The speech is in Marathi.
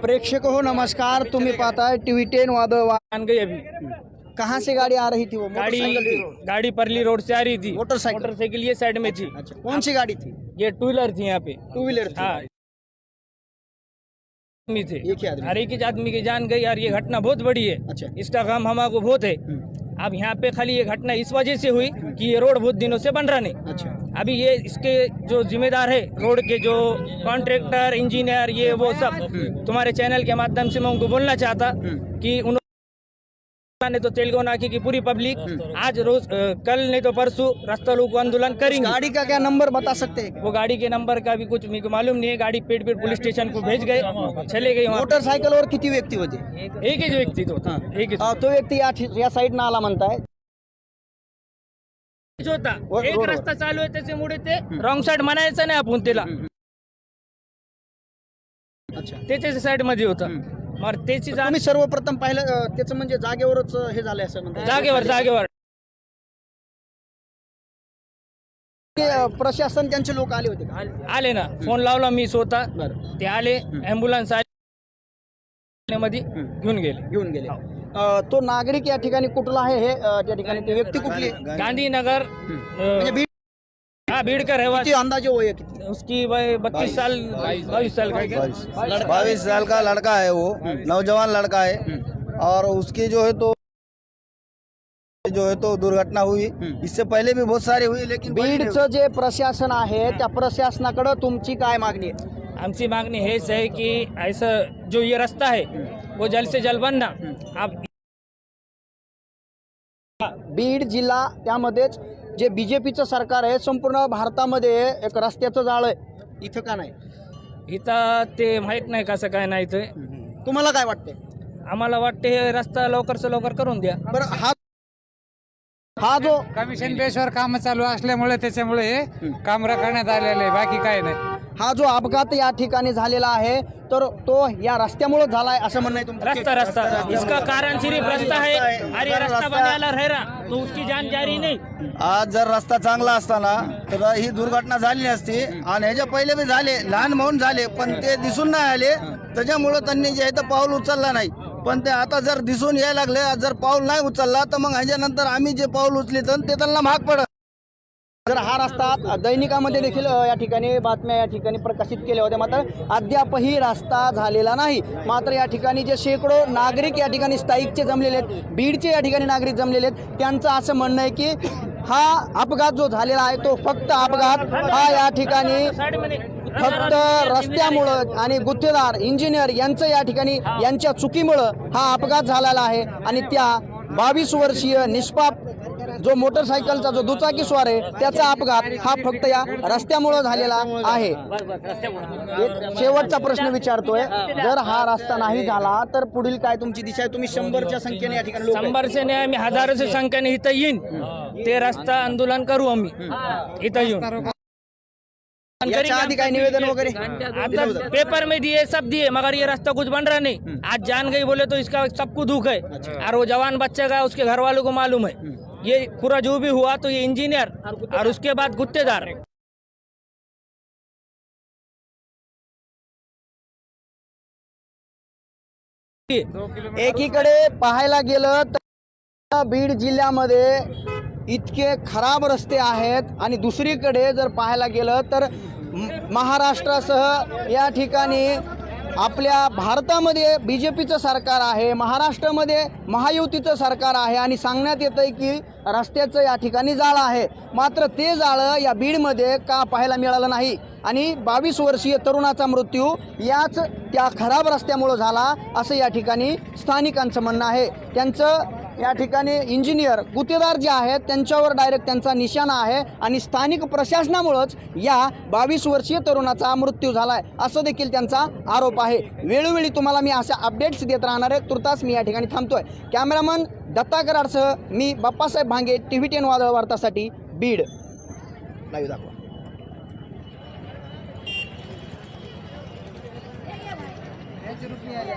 प्रेक्षक हो नमस्कार तुम्ही पाहताय टीव्ही टेन वादळ वा- मान गई अभी। कहाँ से गाड़ी आ रही थी वो? गाड़ी गाड़ी परली रोड से आ रही थी। मोटरसाइकिल। मोटरसाइकिल ये साइड में थी। अच्छा कौन सी गाड़ी थी? ये टू व्हीलर थी यहाँ पे। टू व्हीलर थी। हाँ। आदमी थे। ही। हर एक आदमी की जान गई। यार ये घटना बहुत बड़ी है। अच्छा। इसका काम हमारे बहुत है। हम्म, अब यहाँ पे खाली ये घटना इस वजह से हुई कि ये रोड बहुत दिनों से बन रहा नहीं। अच्छा। अभी ये इसके जो जिम्मेदार है रोड के जो कॉन्ट्रेक्टर इंजीनियर ये वो सब तुम्हारे चैनल के माध्यम से मैं उनको बोलना चाहता की कि उन्होंने नहीं तो तेलुगु नाकी की पूरी पब्लिक आज रोज कल नहीं तो परसों रास्ता रोको आंदोलन करेंगे। गाड़ी का क्या नंबर बता सकते हैं? वो गाड़ी के नंबर का भी कुछ मेरे को मालूम नहीं है। गाड़ी पेट पेट पुलिस स्टेशन को भेज गए चले गए वहाँ। मोटरसायकलवर किती व्यक्ती होते एक ही व्यक्ती तो हा. एक ही अं, तो व्यक्ती या या साईडनं आला म्हणताय होता एक. रस्ता चालू आहे त्याच्यामुळे ते रॉंग साइड म्हणायचं नाही आपण त्याला. अच्छा। त्याच्या साइडमध्ये होतं. मग त्याची जाण तुम्ही सर्वप्रथम पाहिलं अं, त्याचं म्हणजे जागेवरच अं, हे झालंय असं म्हणतात जागेवर जागेवर. ते, अं, प्रशासन त्यांचे लोक आले होते का? आले ना. फोन लावला मी स्वतः. बरं. ते आले अँब्युलन्स आले मध्ये घेऊन गेले. घेऊन गेले. अं, तो नागरिक या ठिकाणी कुठला आहे हे अं, त्या ठिकाणी ती व्यक्ती कुठली आहे? गांधीनगर म्हणजे बीड हाँ भीड़ का रहवासी किती अंदाजे वय आहे किती? उसकी वय बत्तीस साल बाईस. साल का? बाईस. साल का लड़का है वो नौजवान लड़का है। और उसकी जो है तो जो है तो दुर्घटना हुई। इससे पहले भी बहुत सारी हुई लेकिन बीडचं जे प्रशासन आहे त्या प्रशासनाकडे तुमची काय मागणी आहे? आमची मागणी हेच आहे की ऐसा जो ये रास्ता है वो जल्द से जल्द बनना अब बीड जिल्हा त्यामध्येच जे बीजेपीचं सरकार आहे संपूर्ण भारतामध्ये एक रस्त्याचं जाळ आहे. इथं का नाही? इथं ते माहीत नाही कसं काय नाही ते. तुम्हाला काय वाटतंय? आम्हाला वाटते हे रस्ता लवकरच लवकर करून द्या. बरं हा हा जो कमिशन बेसवर काम चालू असल्यामुळे त्याच्यामुळे हे काम करण्यात आलेलं आहे. बाकी काय नाही. हा जो अपघात या ठिकाणी झालेला आहे तर तो या रस्त्यामुळे झालाय असं म्हणणं आहे तुमचं. रास्ता रास्ता. इसका कारण सिर्फ रास्ता है अरे रास्ता बनायला रह रहा. तो उसकी जान जा रही नहीं. आज जर रस्ता चांगला असताना तर ही दुर्घटना झाली नसती आणि ह्याच्या पहिले बी झाले लहान म्हणून झाले पण ते दिसून नाही आले. त्याच्यामुळं त्यांनी जे आहे ते पाऊल उचलला नाही. पण ते आता जर दिसून यायला लागले जर पाऊल नाही उचलला तर मग ह्याच्यानंतर आम्ही जे पाऊल उचलित ते त्यांना महाग पडत. तर हा रस्ता दैनिकामध्ये देखील या ठिकाणी बातम्या या ठिकाणी प्रकाशित केल्या होत्या मात्र अद्यापही रस्ता झालेला नाही. मात्र या ठिकाणी जे शेकडो नागरिक या ठिकाणी स्थायिकचे जमलेले आहेत बीडचे या ठिकाणी नागरिक जमलेले आहेत त्यांचं असं म्हणणं आहे की हा अपघात जो झालेला आहे तो फक्त अपघात. हा या ठिकाणी फक्त रस्त्यामुळं आणि गुत्तेदार इंजिनियर यांचं या ठिकाणी यांच्या चुकीमुळं हा अपघात झालेला आहे. आणि त्या बावीस वर्षीय निष्पाप जो मोटरसायकलचा जो दुचाकी स्वार आहे त्याचा अपघात हा फक्त या रस्त्यामुळं झालेला आहे. एक शेवटचा प्रश्न विचारतोय जर हा रस्ता नाही झाला तर पुढील काय तुमची दिशा आहे? तुम्ही शंभरच्या संख्येने या ठिकाणी लोक आहेत. शंभर से नाही आम्ही हजारोच्या संख्येने इथं येईन. ते रस्ता आंदोलन करू आम्ही. इथं येऊन. याच्या आधी काय निवेदन वगैरे? आता पेपर में दिए सब दिए मगर ये रास्ता कुछ बन रहा नहीं. आज जान गई बोले तो इसका सबको दुख है. और वो जवान बच्चे का उसके घर वालों को मालूम है. ये पूरा जो भी हुआ तो ये इंजीनियर और उसके बाद गुत्तेदार। एकीकडे पाहायला गेलं तर बीड जिल्ह्यामध्ये इतके खराब रस्ते आहेत आणि दुसरीकडे जर पाहायला गेलं तर महाराष्ट्रासह या ठिकाणी आपल्या भारतामध्ये बी जे पीचं सरकार आहे महाराष्ट्रामध्ये महायुतीचं सरकार आहे आणि सांगण्यात येतं आहे की रस्त्याचं या ठिकाणी जाळं आहे. मात्र ते जाळं या बीडमध्ये का पाहायला मिळालं नाही? आणि बावीस वर्षीय तरुणाचा मृत्यू याच त्या खराब रस्त्यामुळं झाला असं या ठिकाणी स्थानिकांचं म्हणणं आहे. त्यांचं या ठिकाणी इंजिनियर गुत्तेदार जे आहेत त्यांच्यावर डायरेक्ट त्यांचा निशाणा आहे आणि स्थानिक प्रशासनामुळंच या बावीस वर्षीय तरुणाचा मृत्यू झाला आहे असं देखील त्यांचा आरोप आहे. वेळोवेळी तुम्हाला मी अशा अपडेट्स देत राहणार आहे. तुर्तास मी या ठिकाणी थांबतोय. कॅमेरामन दत्ता कराडसह मी Bappasaheb Bhange T V ten वादळ वार्तासाठी बीड. लाईव्ह दाखवा. आले.